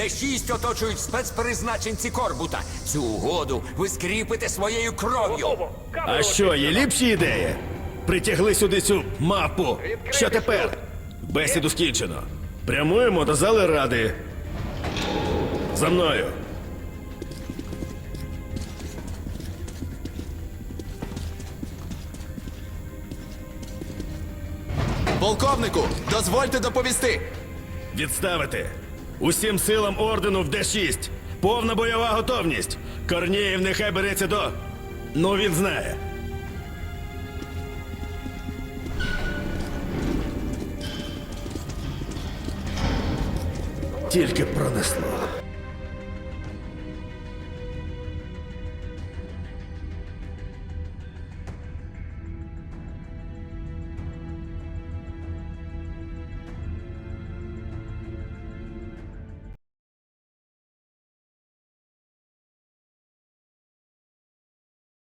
Д6 оточують спецпризначенці Корбута. Цю угоду ви скріпите своєю кров'ю. А що, є ліпші ідеї? Притягли сюди цю мапу. Що тепер? Бесіду скінчено. Прямуємо до зали ради. За мною. Полковнику, дозвольте доповісти. Відставити. Усім силам ордену в Д6. Повна бойова готовність. Корнієв нехай береться до. Ну він знає. Тільки пронесло.